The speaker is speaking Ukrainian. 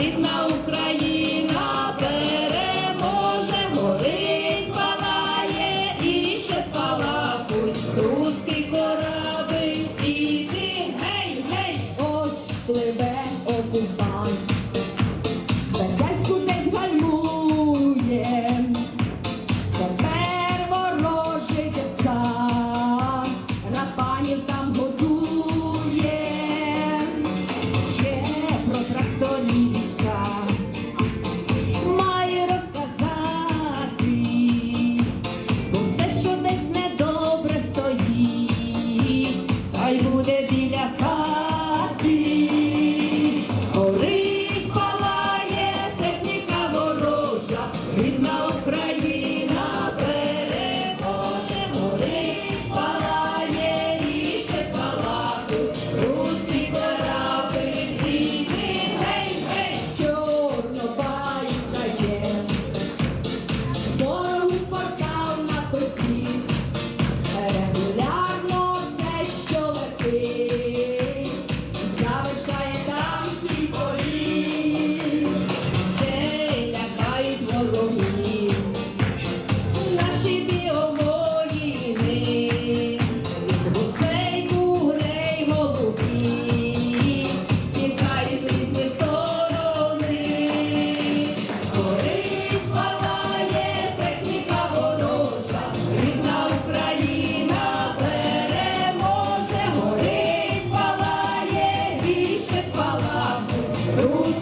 Рідна Україна переможе, горить, палає і ще спалахуй. Руський корабель, іди, гей, гей, ось пливе. Руки